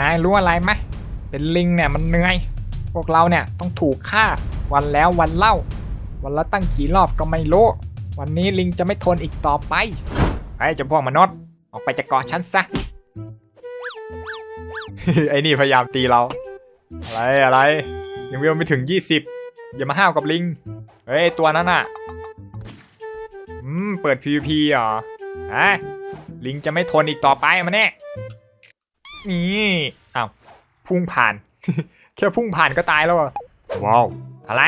นายรู้อะไรไหมเป็นลิงเนี่ยมันเหนื่อย พวกเราเนี่ยต้องถูกฆ่าวันแล้ววันเล่า วันละตั้งกี่รอบก็ไม่รู้ วันนี้ลิงจะไม่ทนอีกต่อไปไอ้เจ้าพวกมนุษย์ออกไปจากเกาะฉันซะไอ้นี่พยายามตีเรา อะไรอะไร ยังเวลไม่ถึง 20 อย่ามาห้าวกับลิง เฮ้ย ตัวนั้นอะ อืม เปิด PVP เหรอฮะลิงจะไม่ทนอีกต่อไปมาแน่ นี่อ้าวพุ่งผ่าน แค่พุ่งผ่านก็ตายแล้วอะว้าวอะไร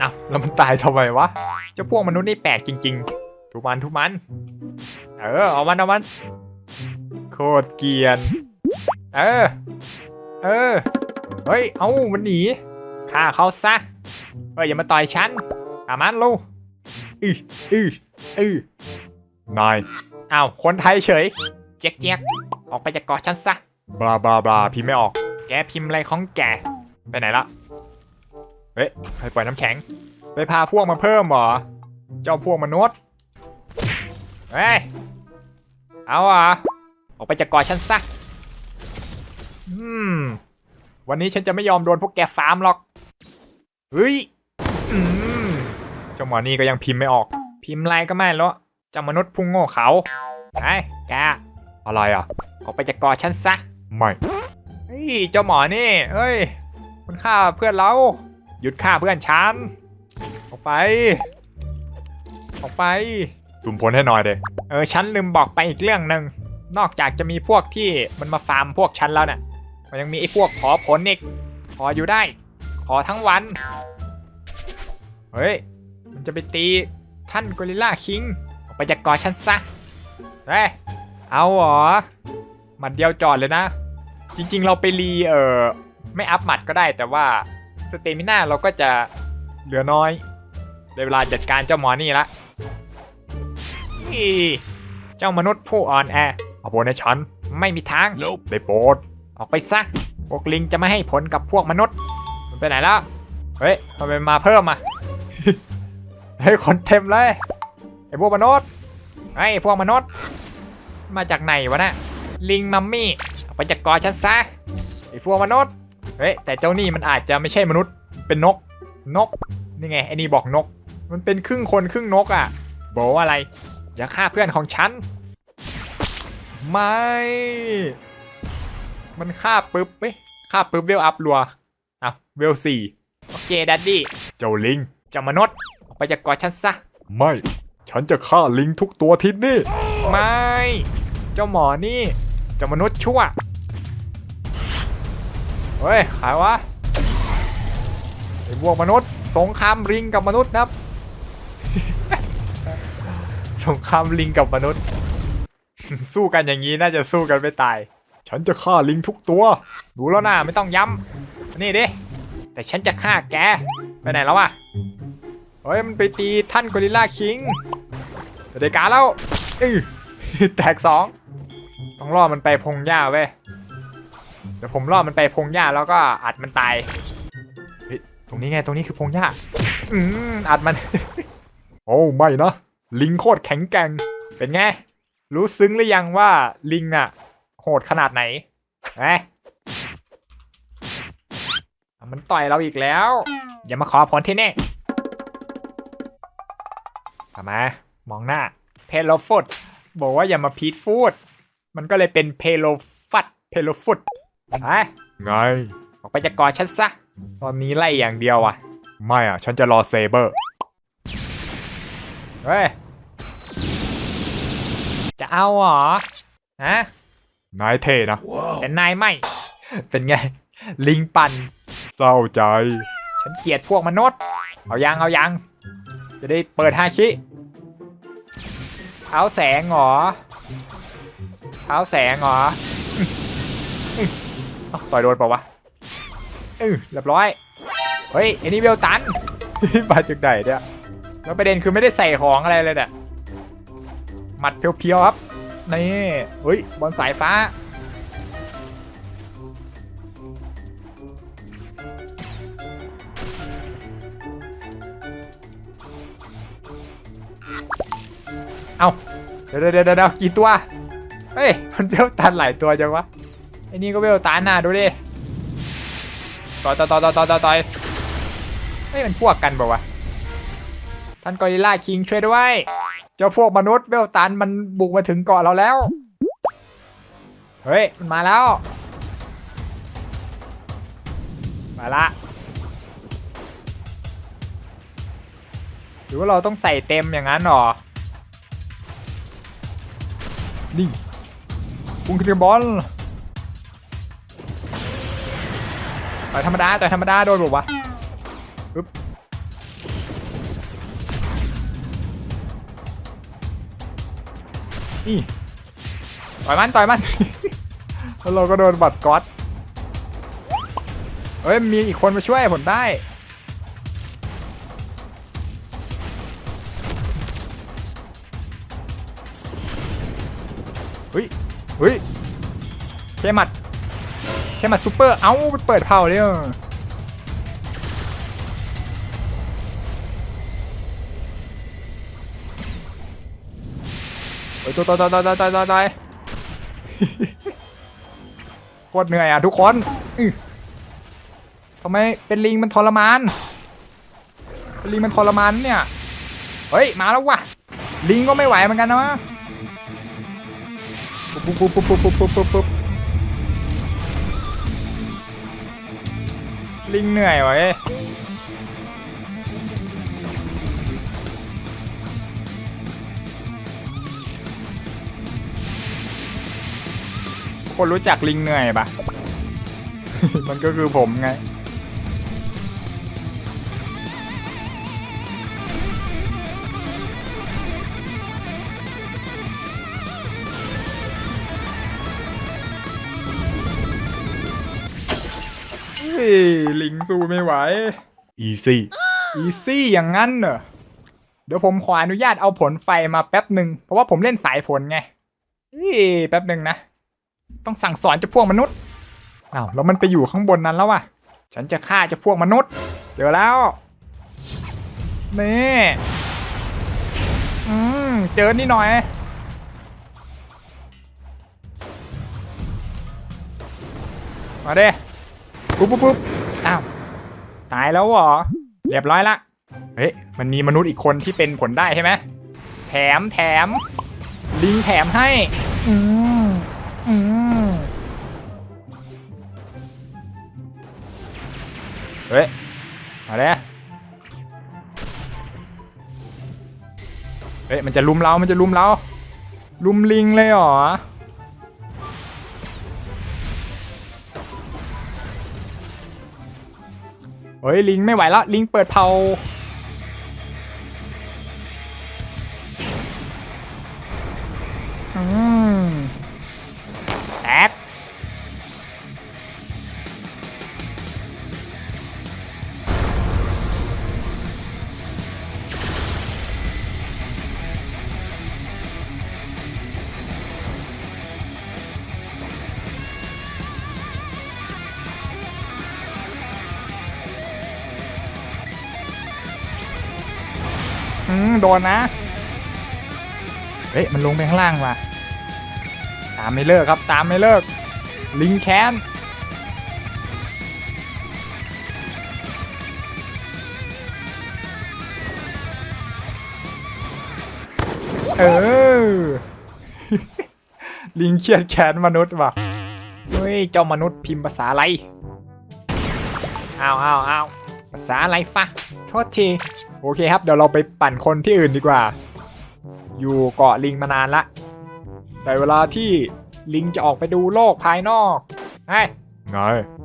อ้าวแล้วมันตายทำไมวะเจ้าพวกมนุษย์นี่แปลกจริง ๆ ทุกมันทุกมัน เออเอามันเอามัน โคตรเกรียน เออ เออ เฮ้ย เอามันหนีฆ่าเขาซะเฮ้ยอย่ามาต่อยฉันอามันลูอืออืออือนายอ้าวคนไทยเฉย เจ๊กเจ๊กออกไปจากเกาะฉันซะ บลาบลาบลาพิมพ์ไม่ออก แกพิมพ์อะไรของแก ไปไหนละ เฮ้ยใครปล่อยน้ำแข็ง ไปพาพวกมาเพิ่มเหรอ เจ้าพวกมนุษย์ เฮ้ย เอาอะออกไปจากเกาะฉันซะ อืม วันนี้ฉันจะไม่ยอมโดนพวกแกฟาร์มหรอก เฮ้ย อืม เจ้าหมอนี่ก็ยังพิมพ์ไม่ออก พิมพ์อะไรก็ไม่รู้เจ้ามนุษย์พุ่งโง่เขา ไอ้แก อะไรอะออกไปจากเกาะฉันซะ ไม่เฮ้ยเจ้าหมอนี่เฮ้ยมันฆ่าเพื่อนเรา หยุดฆ่าเพื่อนฉัน ออกไป ออกไปตุ่มพ้นให้หน่อยเดเออฉันลืมบอกไปอีกเรื่องหนึ่งนอกจากจะมีพวกที่มันมาฟาร์มพวกฉันแล้วเนี่ยมันยังมีไอ้พวกขอผลอีก ขออยู่ได้ ขอทั้งวัน เฮ้ย มันจะไปตีท่านกอริลล่าคิง ออกไปจากเกอฉันซะเฮ้ย เอาเหรอหมัดเดียวจอดเลยนะ จริง ๆ เราไปรีเออไม่อัพหมัดก็ได้แต่ว่าสเตมิน่าเราก็จะเหลือน้อยได้เวลาจัดการเจ้าหมอนี่ละนี่เจ้ามนุษย์ผู้อ่อนแอเอาโบนให้ฉันไม่มีทาง Nope. ได้โปรดออกไปซะพวกลิงจะไม่ให้ผลกับพวกมนุษย์ มันไปไหนแล้วเฮ้ยทำไมมาเพิ่มอะเฮ้ยคนเต็มเลยไอ้พวกมนุษย์ไอ้พวกมนุษย์ มาจากไหนวะนะลิงมัมมี่ออกไปจากกอฉันซะไอ้พวกมนุษย์เฮ้ยแต่เจ้านี่มันอาจจะไม่ใช่มนุษย์เป็นนกนกนี่ไงไอ้นี่บอกนก มันเป็นครึ่งคนครึ่งนกอะบอกว่าอะไร อย่าฆ่าเพื่อนของฉัน ไม่ มันฆ่าปุ๊บเอ้ยฆ่าปุ๊บเวลอัพรัวอะเวลสี่โอเคดัดดี้เจ้าลิงเจ้ามนุษย์ออกไปจากเกาะฉันซะ ไม่ ฉันจะฆ่าลิงทุกตัวที่นี่ ไม่ เจ้าหมอนี่เจ้ามนุษย์ชั่ว เฮ้ยขายวะไอ้พวกมนุษย์ สงครามลิงกับมนุษย์นะครับ สงครามลิงกับมนุษย์ สู้กันอย่างนี้น่าจะสู้กันไม่ตาย ฉันจะฆ่าลิงทุกตัวรู้แล้วนะไม่ต้องย้ำนี่ดิ แต่ฉันจะฆ่าแก ไปไหนแล้ววะ เฮ้ยมันไปตีท่านกอริลล่าคิงเดการแล้วแตกสอง ต้องล่อมันไปพงหญ้าเว้ยเดี๋ยวผมล่อมันไปพงหญ้าแล้วก็อัดมันตายเฮ้ยตรงนี้ไงตรงนี้คือพงหญ้าอืมอัดมัน โอ้ไม่นะลิงโคตรแข็งแกร่งเป็นไงรู้ซึ้งหรือยังว่าลิงน่ะ โหดขนาดไหนเอ้ยมันต่อยเราอีกแล้ว อย่ามาขอผลที่นี่ทำไมมองหน้า เพโลฟุตบอกว่าอย่ามาพีทฟูด มันก็เลยเป็นเพโลฟัดเพโลฟุตไปไง ออกไปจากกอฉันซะ ตอนนี้ไล่อย่างเดียวอะ ไม่อะ ฉันจะรอเซเบอร์ เฮ้ย จะเอาเหรอ ฮะ นายเท่นะ แต่นายไม่ เป็นไง ลิงปั่นเศร้าใจ ฉันเกลียดพวกมนุษย์ เอายังเอายัง จะได้เปิดฮาชิ เอาแสงเหรอ เอาแสงเหรอต่อยโดนเปล่าวะเออเรียบร้อย เฮ้ยไอ้นี่เวลตันมาจากไหนเนี่ยแล้วประเด็นคือไม่ได้ใส่ของอะไรเลยเนี่ยหมัดเพียวๆครับ นี่ เฮ้ย บอลสายฟ้า เอาเดี๋ยวเดี๋ยวเดี๋ยวเดี๋ยวกี่ตัว เฮ้ย มันเวลตันหลายตัวจังวะไอ้นี่ก็เวลตันน่ะดูดิต่อยต่อยต่อยต่อยต่อยต่อยต่อยเฮ้ยมันพวกกันเปล่าวะท่านกอริลล่าคิงช่วยด้วย เจ้าพวกมนุษย์เวลตันมันบุกมาถึงเกาะเราแล้ว เฮ้ย มันมาแล้ว มาละ หรือว่าเราต้องใส่เต็มอย่างนั้นหรอ นี่ ปุ้งครีมบอลต่อยธรรมดาต่อยธรรมดาโดนบอกวะปึ๊บนี่ต่อยมันต่อยมันแล้วเราก็โดนบัตรก๊อตเฮ้ยมีอีกคนมาช่วยผมได้เฮ้ย เฮ้ยเคมัดเคมัดซูเปอร์ เอ้าเปิดเผาเลยอะเฮ้ยตัวตัวตัวตัวตัวตัวตัวโคตรเหนื่อยอะทุกคนทำไมเป็นลิงมันทรมาน เป็นลิงมันทรมานเนี่ย เฮ้ย มาแล้วว่ะ ลิงก็ไม่ไหวเหมือนกันนะวะ ปุ๊บปุ๊บปุ๊บปุ๊บปุ๊บปุ๊บปุ๊บปุ๊บลิงเหนื่อยว่ะเอ้คนรู้จักลิงเหนื่อยปะมันก็คือผมไง ลิงสู้ไม่ไหว อีซี่อีซี่อย่างนั้นเหรอ เดี๋ยวผมขออนุญาตเอาผลไฟมาแป๊บหนึ่งเพราะว่าผมเล่นสายผลไงเฮ้ยแป๊บหนึ่งนะ ต้องสั่งสอนเจ้าพวกมนุษย์อ้าวแล้วมันไปอยู่ข้างบนนั้นแล้วว่ะฉันจะฆ่าเจ้าพวกมนุษย์ เจอแล้ว นี่ อืม เจอนี่หน่อย มาเด้ ปุ๊บปุ๊บปุ๊บอ้าวตายแล้วเหรอเรียบร้อยละเฮ้ยมันมีมนุษย์อีกคนที่เป็นผลได้ใช่ไหมแถมแถมลิงแถมให้อืมอืมเฮ้ยมาเลยเฮ้ยมันจะลุมเรา มันจะลุมเรา ลุมลิงเลยเหรอ เฮ้ยลิงไม่ไหวแล้วลิงเปิดเผาอืม อืมโดนนะ เฮ้ย มันลงไปข้างล่างว่ะ ตามไม่เลิกครับ ตามไม่เลิก ลิงแคนเออ ลิงเครียดแค้นมนุษย์ว่ะ เฮ้ย เจ้ามนุษย์พิมพ์ภาษาอะไรอ้าวอ้าวอ้าวภาษาอะไรฟะ โทษที โอเคครับ เดี๋ยวเราไปปั่นคนที่อื่นดีกว่า อยู่เกาะลิงมานานละ แต่เวลาที่ลิงจะออกไปดูโลกภายนอกไอ้ยไง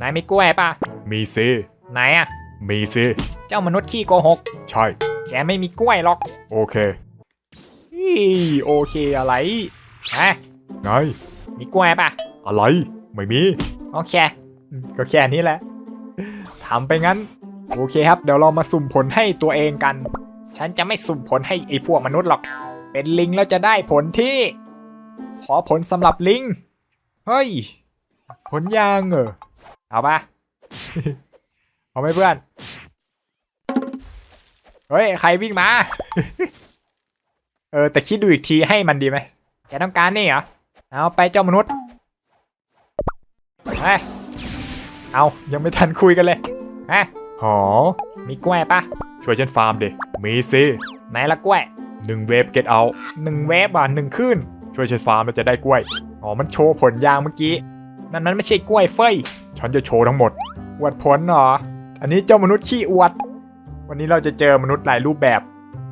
นายมีกล้วยปะมีสิไหนอะมีสิ เจ้ามนุษย์ขี้โกหก ใช่ แกไม่มีกล้วยหรอก โอเคอีโอเคอะไรไอ้ยไง มีกล้วยปะอะไร ไม่มี โอเคอืมก็แค่นี้แหละทำไปงั้น โอเคครับ เดี๋ยวเรามาสุ่มผลให้ตัวเองกัน ฉันจะไม่สุ่มผลให้ไอ้พวกมนุษย์หรอก เป็นลิงแล้วจะได้ผลที่ ขอผลสำหรับลิง เฮ้ย ผลยางเหรอ เอาปะเอาไหมเพื่อน เฮ้ย ใครวิ่งมา เออ แต่คิดดูอีกทีให้มันดีไหมแกต้องการนี่เหรอ เอาไปเจ้ามนุษย์เฮ้ยเอา ยังไม่ทันคุยกันเลยฮะ หอ มีกล้วยปะช่วยฉันฟาร์มเด็มีสิไหนละกล้วยหนึ่งเวฟเก็ตเอาหนึ่งเวฟอะหนึ่งขึ้น ช่วยฉันฟาร์มแล้วจะได้กล้วย อ๋อ มันโชว์ผลยางเมื่อกี้ นั่นมันไม่ใช่กล้วยเฟ้ยฉันจะโชว์ทั้งหมด อวดผลเหรอ อันนี้เจ้ามนุษย์ขี้อวด วันนี้เราจะเจอมนุษย์หลายรูปแบบ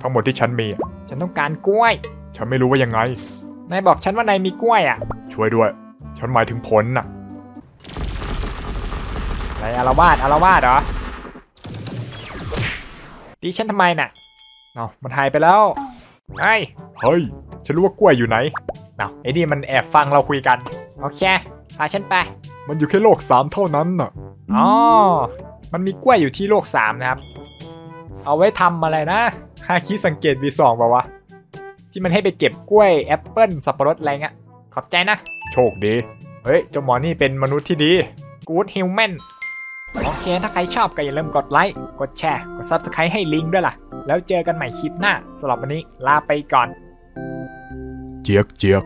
ทั้งหมดที่ฉันมี ฉันต้องการกล้วย ฉันไม่รู้ว่ายังไง นายบอกฉันว่านายมีกล้วยอะ ช่วยด้วย ฉันหมายถึงผลน่ะอะไรอารวาสอารวาสเหรอ ตีฉันทำไมน่ะเอามันหายไปแล้วไอ้ยเฮ้ย ฉันรู้ว่ากล้วยอยู่ไหนเอาไอ้นี่มันแอบฟังเราคุยกัน โอเค พาฉันไป มันอยู่แค่โลกสามเท่านั้นน่ะ อ๋อ มันมีกล้วยอยู่ที่โลกสามนะครับ เอาไว้ทำอะไรนะฮาคิสังเกต V2 ป่าวะ ที่มันให้ไปเก็บกล้วยแอปเปิลสับปะรดอะไรเงี้ย ขอบใจนะ โชคดี เฮ้ยเจ้าหมอนี่เป็นมนุษย์ที่ดี Good Human โอเค ถ้าใครชอบก็อย่าลืมกดไลค์ กดแชร์ กด Subscribe ให้ลิงด้วยล่ะ แล้วเจอกันใหม่คลิปหน้าสำหรับวันนี้ลาไปก่อน เจียกเจียก